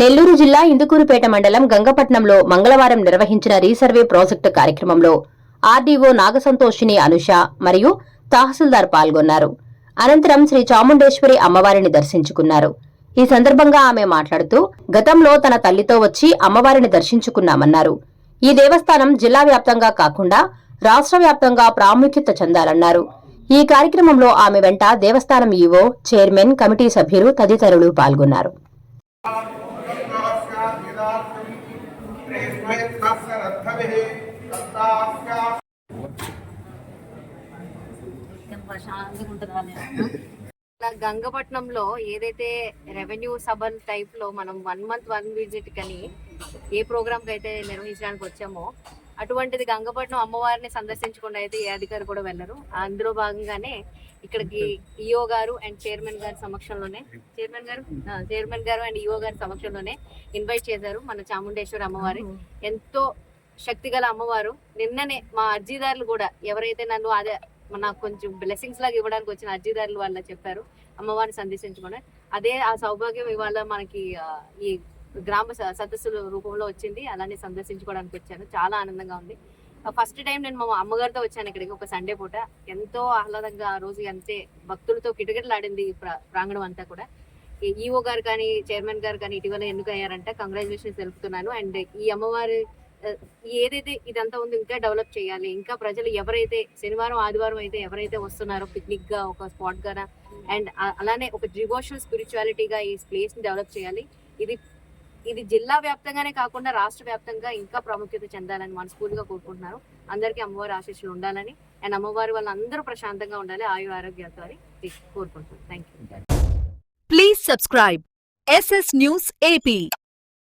నెల్లూరు జిల్లా ఇందుకూరుపేట మండలం గంగపట్నంలో మంగళవారం నిర్వహించిన రీసర్వే ప్రాజెక్టు కార్యక్రమంలో ఆర్డీఓ నాగసంతోషిని అనుష మరియు తహసీల్దార్ పాల్గొన్నారు. అనంతరం శ్రీ చాముండేశ్వరి అమ్మవారిని దర్శించుకున్నారు. ఈ సందర్భంగా ఆమె మాట్లాడుతూ గతంలో తన తల్లితో వచ్చి అమ్మవారిని దర్శించుకున్నామన్నారు. ఈ దేవస్థానం జిల్లా వ్యాప్తంగా కాకుండా రాష్ట్ర వ్యాప్తంగా ప్రాముఖ్యత చెందాలన్నారు. ఈ కార్యక్రమంలో ఆమె వెంట దేవస్థానం ఈవో చైర్మన్ కమిటీ సభ్యులు తదితరులు పాల్గొన్నారు. ప్రశాంతంగా ఉంటుంది గంగపట్నంలో ఏదైతే రెవెన్యూ సబన్ టైప్లో మనం వన్ మంత్ వన్ విజిట్ కని ఏ ప్రోగ్రామ్కి అయితే నిర్వహించడానికి వచ్చామో అటువంటిది గంగపట్నం అమ్మవారిని సందర్శించకుండా అయితే ఏ అధికారి కూడా వెళ్ళరు. అందులో భాగంగానే ఇక్కడికి ఈఓ గారు అండ్ చైర్మన్ గారి సమక్షంలోనే చైర్మన్ గారు? చైర్మన్ గారు అండ్ ఈఓ గారి సమక్షంలోనే ఇన్వైట్ చేశారు మన చాముండేశ్వరి అమ్మవారి ఎంతో శక్తిగల అమ్మవారు. నిన్ననే మా అర్జీదారులు కూడా ఎవరైతే నన్ను అదే నాకు కొంచెం బ్లెస్సింగ్స్ లాగా ఇవ్వడానికి వచ్చిన అర్జీదారులు వాళ్ళ చెప్పారు అమ్మవారిని సందర్శించుకుని అదే ఆ సౌభాగ్యం ఇవాళ మనకి ఈ గ్రామ స- సదస్సుల రూపంలో వచ్చింది. అలానే సందర్శించుకోవడానికి వచ్చాను. చాలా ఆనందంగా ఉంది. ఫస్ట్ టైం నేను మా అమ్మగారితో వచ్చాను ఇక్కడికి ఒక సండే పూట. ఎంతో ఆహ్లాదంగా ఆ రోజు అంతే భక్తులతో కిటకిటలాడింది ఈ ప్రా- ప్రాంగణం అంతా కూడా. ఈఓ గారు కానీ చైర్మన్ గారు కానీ ఇటీవల ఎన్నికయ్యారంట కంగ్రాచులేషన్స్ తెలుపుతున్నాను. అండ్ ఈ అమ్మవారి ఏదైతే ఇదంతా ఉందో ఇంకా డెవలప్ చేయాలి. ఇంకా ప్రజలు ఎవరైతే శనివారం ఆదివారం అయితే ఎవరైతే వస్తున్నారో పిక్నిక్గా ఒక స్పాట్గా అండ్ అలానే ఒక డివోషనల్ స్పిరిచువాలిటీగా ఈ ప్లేస్ని డెవలప్ చేయాలి. ఇది ఇది జిల్లా వ్యాప్తంగానే కాకుండా రాష్ట్ర వ్యాప్తంగా ఇంకా ప్రాముఖ్యత చెందాలని మనస్ఫూర్తిగా కోరుకుంటున్నారు. అందరికీ అమ్మవారి ఆశీస్సులు ఉండాలని అండ్ అమ్మవారి వాళ్ళందరూ ప్రశాంతంగా ఉండాలి ఆయు ఆరోగ్యాలతో అని కోరుకుంటున్నాను. Thank you please subscribe SS news AP